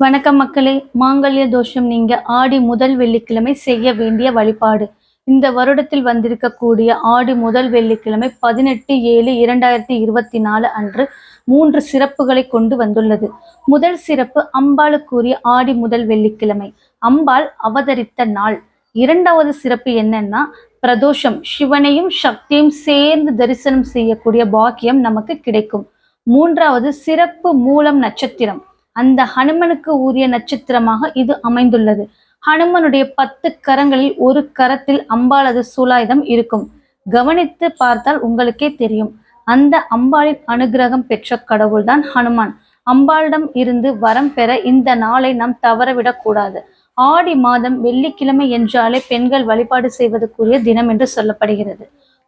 வணக்கம் மக்களே மாங்கல்ய தோஷம் நீங்க ஆடி முதல் வெள்ளிக்கிழமை செய்ய வேண்டிய வழிபாடு. இந்த வருடத்தில் வந்திருக்கக்கூடிய ஆடி முதல் வெள்ளிக்கிழமை பதினெட்டு ஏழு இரண்டாயிரத்தி இருபத்தி நாலு அன்று மூன்று சிறப்புகளை கொண்டு வந்துள்ளது. முதல் சிறப்பு அம்பாளுக்குரிய ஆடி முதல் வெள்ளிக்கிழமை. அம்பாள் அவதரித்த நாள். இரண்டாவது சிறப்பு என்னன்னா பிரதோஷம். சிவனையும் சக்தியும் சேர்ந்து தரிசனம் செய்யக்கூடிய பாக்கியம் நமக்கு கிடைக்கும். மூன்றாவது சிறப்பு மூலம் நட்சத்திரம். அந்த ஹனுமனுக்கு உரிய நட்சத்திரமாக இது அமைந்துள்ளது. ஹனுமனுடைய பத்து கரங்களில் ஒரு கரத்தில் அம்பாளது சூலாயுதம் இருக்கும். கவனித்து பார்த்தால் உங்களுக்கே தெரியும். அந்த அம்பாளின் அனுகிரகம் பெற்ற கடவுள்தான் ஹனுமான். அம்பாளிடம் இருந்து வரம் பெற இந்த நாளை நாம் தவறவிடக்கூடாது ஆடி மாதம் வெள்ளிக்கிழமை என்றாலே பெண்கள் வழிபாடு செய்வதற்குரிய தினம் என்று சொல்லப்படுகிறது.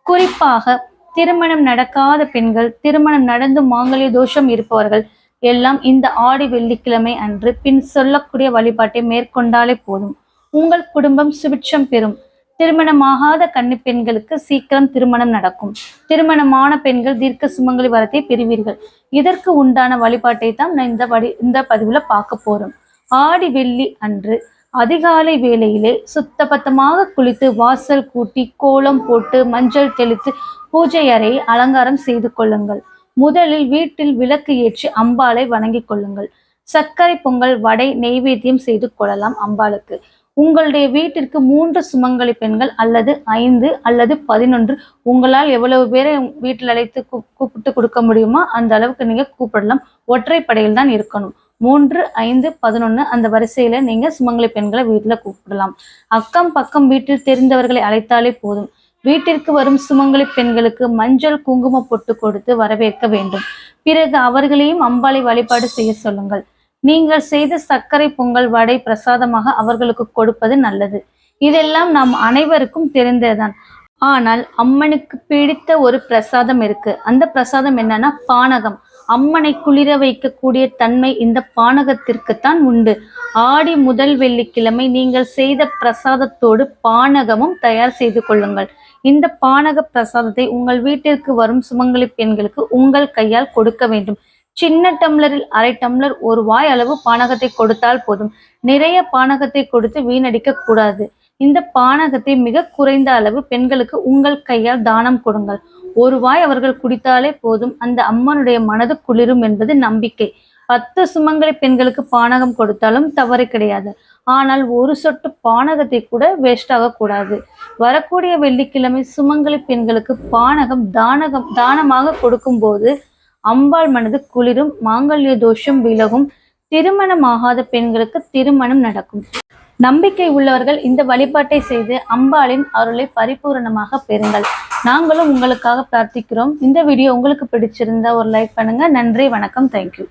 குறிப்பாக திருமணம் நடக்காத பெண்கள் திருமணம் நடந்து மாங்கல்ய தோஷம் இருப்பவர்கள் எல்லாம் இந்த ஆடி வெள்ளிக்கிழமை அன்று பின் சொல்லக்கூடிய வழிபாட்டை மேற்கொண்டாலே போதும். உங்கள் குடும்பம் சுபிட்சம் பெறும். திருமணமாகாத கன்னி பெண்களுக்கு சீக்கிரம் திருமணம் நடக்கும். திருமணமான பெண்கள் தீர்க்க சுமங்கலி வரத்தை பெறுவீர்கள். இதற்கு உண்டான வழிபாட்டை தான் நான் இந்த வடி இந்த பதிவுல பார்க்க போறோம். ஆடி வெள்ளி அன்று அதிகாலை வேளையிலே சுத்தபத்தமாக குளித்து வாசல் கூட்டி கோலம் போட்டு மஞ்சள் தெளித்து பூஜை அறையை அலங்காரம் செய்து கொள்ளுங்கள். முதலில் வீட்டில் விளக்கு ஏற்றி அம்பாளை வணங்கிக் கொள்ளுங்கள். சர்க்கரை பொங்கல் வடை நெய்வேத்தியம் செய்து கொள்ளலாம் அம்பாளுக்கு. உங்களுடைய வீட்டிற்கு மூன்று சுமங்கலி பெண்கள் அல்லது ஐந்து அல்லது பதினொன்று உங்களால் எவ்வளவு பேரை வீட்டில் அழைத்து கூப்பிட்டு கொடுக்க முடியுமோ அந்த அளவுக்கு நீங்க கூப்பிடலாம். ஒற்றைப்படையில் தான் இருக்கணும். மூன்று ஐந்து பதினொன்று அந்த வரிசையில நீங்க சுமங்கலி பெண்களை வீட்டில் கூப்பிடலாம். அக்கம் பக்கம் வீட்டில் தெரிந்தவர்களை அழைத்தாலே போதும். வீட்டிற்கு வரும் சுமங்கலி பெண்களுக்கு மஞ்சள் குங்கும பொட்டு கொடுத்து வரவேற்க வேண்டும். பிறகு அவர்களையும் அம்பாளை வழிபாடு செய்ய சொல்லுங்கள். நீங்கள் செய்த சர்க்கரை பொங்கல் வடை பிரசாதமாக அவர்களுக்கு கொடுப்பது நல்லது. இதெல்லாம் நாம் அனைவருக்கும் தெரிந்ததுதான். ஆனால் அம்மனுக்கு பிடித்த ஒரு பிரசாதம் இருக்கு. அந்த பிரசாதம் என்னன்னா பானகம். அம்மனை குளிர வைக்கக்கூடிய தன்மை இந்த பானகத்திற்குத்தான் உண்டு. ஆடி முதல் வெள்ளிக்கிழமை நீங்கள் செய்த பிரசாதத்தோடு பானகமும் தயார் செய்து கொள்ளுங்கள். இந்த பானக பிரசாதத்தை உங்கள் வீட்டிற்கு வரும் சுமங்கலி பெண்களுக்கு உங்கள் கையால் கொடுக்க வேண்டும். சின்ன டம்ளரில் அரை டம்ளர் ஒரு வாய் அளவு பானகத்தை கொடுத்தால் போதும். நிறைய பானகத்தை கொடுத்து வீணடிக்க கூடாது. இந்த பானகத்தை மிக குறைந்த அளவு பெண்களுக்கு உங்கள் கையால் தானம் கொடுங்கள். ஒரு வாய் அவர்கள் குடித்தாலே போதும். அந்த அம்மனுடைய மனது குளிரும் என்பது நம்பிக்கை. பத்து சுமங்கலி பெண்களுக்கு பானகம் கொடுத்தாலும் தவறு கிடையாது. ஆனால் ஒரு சொட்டு பானகத்தை கூட வேஸ்ட் ஆகக்கூடாது வரக்கூடிய வெள்ளிக்கிழமை சுமங்கலி பெண்களுக்கு பானகம் தானகம் தானமாக கொடுக்கும்போது அம்பாள் மனது குளிரும் மாங்கல்ய தோஷம் விலகும். திருமணமாகாத பெண்களுக்கு திருமணம் நடக்கும். நம்பிக்கை உள்ளவர்கள் இந்த வழிபாட்டை செய்து அம்பாளின் அருளை பரிபூரணமாக பெறுங்கள். நாங்களும் உங்களுக்காக பிரார்த்திக்கிறோம். இந்த வீடியோ உங்களுக்கு பிடிச்சிருந்தா ஒரு லைக் பண்ணுங்க. நன்றி வணக்கம். தேங்க்யூ